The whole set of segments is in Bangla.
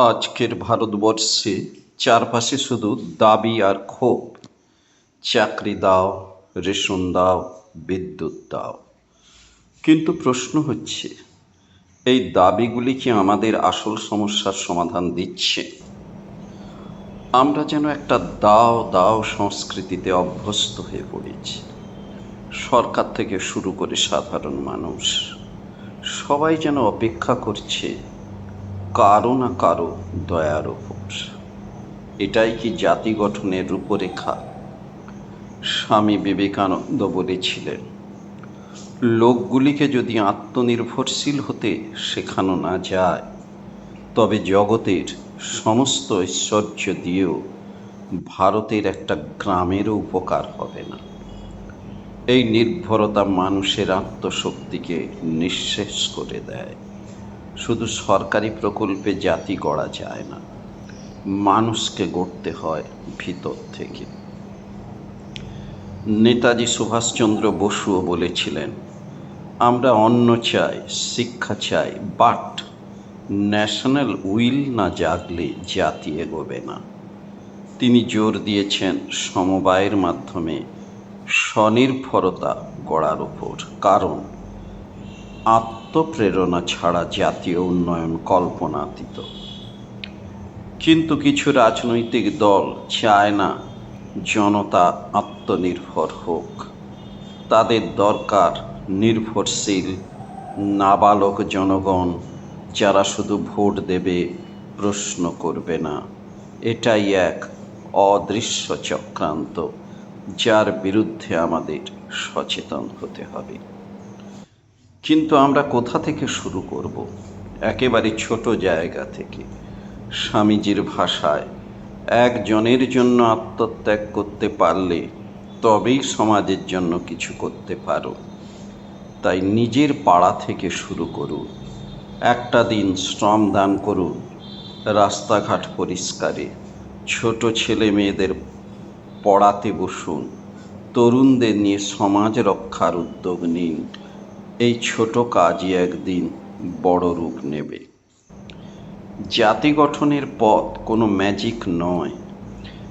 আজকের ভারতবর্ষে চারপাশে শুধু দাবি আর ক্ষোভ। চাকরি দাও, রেশন দাও, বিদ্যুৎ দাও। কিন্তু প্রশ্ন হচ্ছে, এই দাবিগুলি কি আমাদের আসল সমস্যার সমাধান দিচ্ছে? আমরা যেন একটা দাও দাও সংস্কৃতিতে অভ্যস্ত হয়ে পড়েছি। সরকার থেকে শুরু করে সাধারণ মানুষ, সবাই যেন অপেক্ষা করছে কারও না কারও দয়ার ওপর এটাই কি জাতি গঠনের রূপরেখা? স্বামী বিবেকানন্দ বলেছিলেন, লোকগুলিকে যদি আত্মনির্ভরশীল হতে শেখানো না যায়, তবে জগতের সমস্ত ঐশ্বর্য দিয়েও ভারতের একটা গ্রামেরও উপকার হবে না। এই নির্ভরতা মানুষের আত্মশক্তিকে নিঃশেষ করে দেয়। শুধু সরকারি প্রকল্পে জাতি গড়া যায় না, মানুষকে গড়তে হয় ভিতর থেকে। নেতাজি সুভাষচন্দ্র বসুও বলেছিলেন, আমরা অন্ন চাই, শিক্ষা চাই বাট ন্যাশনাল উইল না জাগলে জাতি এগোবে না। তিনি জোর দিয়েছেন সমবায়ের মাধ্যমে স্বনির্ভরতা গড়ার ওপর কারণ আত্মপ্রেরণা ছাড়া জাতীয় উন্নয়ন কল্পনাতীত। কিন্তু কিছু রাজনৈতিক দল চায় না জনতা আত্মনির্ভর হোক। তাদের দরকার নির্ভরশীল, নাবালক জনগণ যারা শুধু ভোট দেবে প্রশ্ন করবে না। এটাই এক অদৃশ্য চক্রান্ত, যার বিরুদ্ধে আমাদের সচেতন হতে হবে। কিন্তু আমরা কোথা থেকে শুরু করব? একেবারে ছোট জায়গা থেকে। স্বামীজির ভাষায় একজনের জন্য আত্মত্যাগ করতে পারলে তবেই সমাজের জন্য কিছু করতে পারো। তাই নিজের পাড়া থেকে শুরু করুন। একটা দিন শ্রম দান করুন। রাস্তাঘাট পরিষ্কারে। ছোট ছেলে মেয়েদের পড়াতে বসুন। তরুণদের নিয়ে সমাজ রক্ষার উদ্যোগ নিন। এই ছোট কাজই একদিন বড় রূপ নেবে। জাতি গঠনের পথ কোনো ম্যাজিক নয়।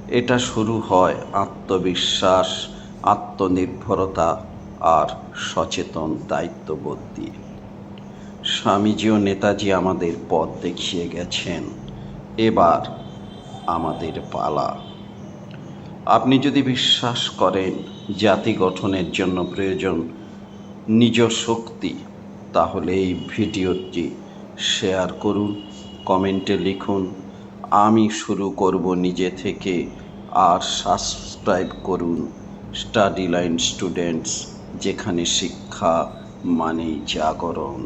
এটা শুরু হয় আত্মবিশ্বাস, আত্মনির্ভরতা আর সচেতন দায়িত্ববোধ দিয়ে। স্বামীজি ও নেতাজি আমাদের পথ দেখিয়ে গেছেন। এবার আমাদের পালা। আপনি যদি বিশ্বাস করেন জাতি গঠনের জন্য প্রয়োজন নিজ শক্তি, তাহলে এই ভিডিওটি শেয়ার করুন, কমেন্টে লিখুন, আমি শুরু করব নিজে থেকে আর সাবস্ক্রাইব করুন স্টাডি লাইন স্টুডেন্টস, যেখানে শিক্ষা মানেই জাগরণ।